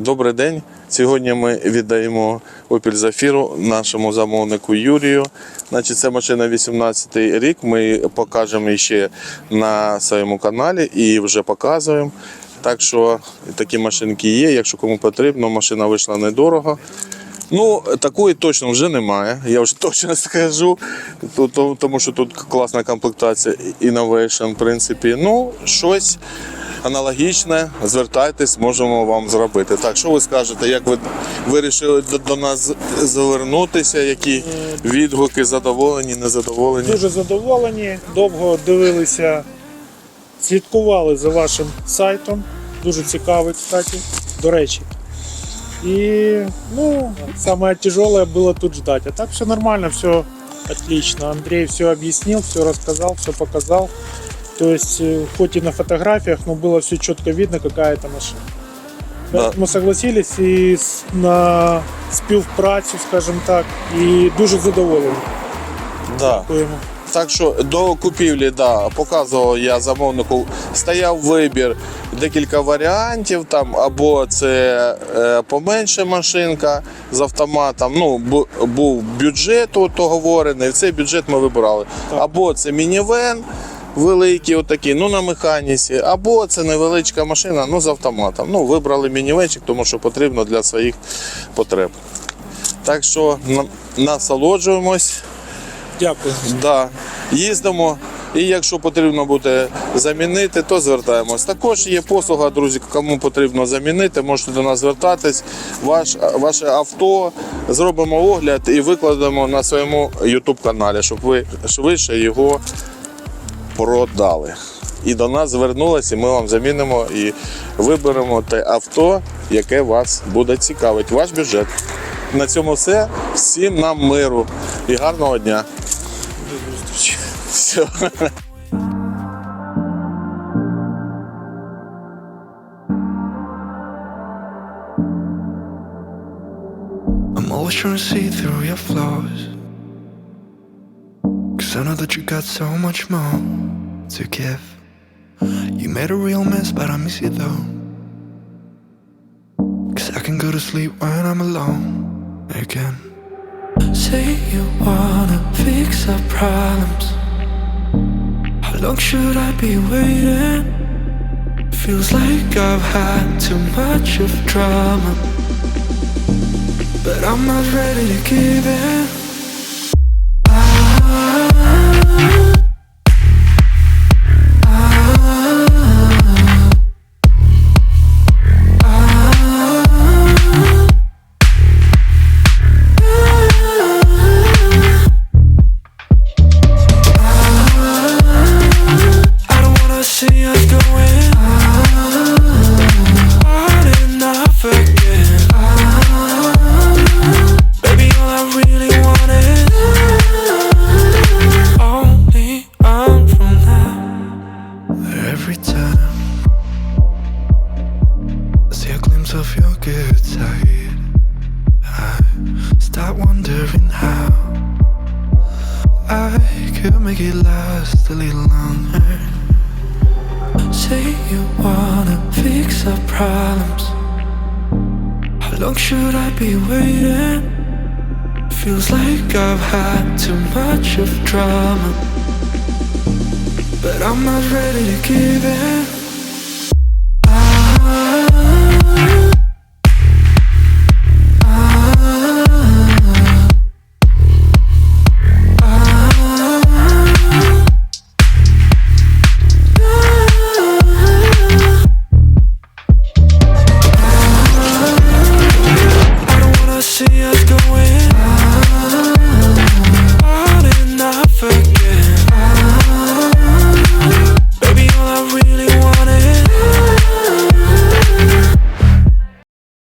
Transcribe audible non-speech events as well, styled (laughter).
Добрий день. Сьогодні ми віддаємо Opel Zafira нашому замовнику Юрію. Значить, це машина 18 рік. Ми покажемо ще на своєму каналі і вже показуємо. Так що такі машинки є. Якщо кому потрібно, машина вийшла недорого. Ну, такої точно вже немає. Я вже точно (laughs) скажу. То- то- Тому що тут класна комплектація Innovation, в принципі. Ну, щось аналогічне, звертайтесь, можемо вам зробити. Так, що ви скажете, як ви вирішили до, нас звернутися? Які відгуки задоволені, незадоволені? Дуже задоволені, довго дивилися, слідкували за вашим сайтом. Дуже цікавий, кстати, до речі. І ну, самое тяжелое было тут ждать. А так все нормально, все отлично. Андрей все объяснил, все рассказал, все показал. То есть, э, хоть и на фотографиях, но было все четко видно, какая это машина. Да. Поэтому согласились і с- на співпрацю, скажімо так, і дуже задоволені. Да. Дякуємо. Так що до купівлі, да, показував я замовнику, стояв вибір декілька варіантів, там або це е, поменше машинка з автоматом. Ну, бу- був бюджет от оговорений, в цей бюджет ми вибирали. Або це мінівен великий, отакий, ну на механіці, або це невеличка машина, ну з автоматом. Ну, вибрали мінівенчик, тому що потрібно для своїх потреб. Так що насолоджуємось. Дякую. Да, їздимо. І якщо потрібно буде замінити, то звертаємось. Також є послуга, друзі, кому потрібно замінити, можете до нас звертатись. Ваш, ваше авто зробимо огляд і викладемо на своєму YouTube каналі, щоб ви швидше його продали. І до нас звернулися, ми вам замінимо і виберемо те авто, яке вас буде цікавить. Ваш бюджет. На цьому все. Всім нам миру і гарного дня. Все. I'm always trying to see through your flaws. Cause I know that you got so much more to give. You made a real mess, but I miss you though. Cause I can go to sleep when I'm alone again. Say you wanna fix our problems. How long should I be waiting? Feels like I've had too much of drama. But I'm not ready to give in. Start wondering how I could make it last a little longer. Say you wanna fix our problems. How long should I be waiting? Feels like I've had too much of drama. But I'm not ready to give in.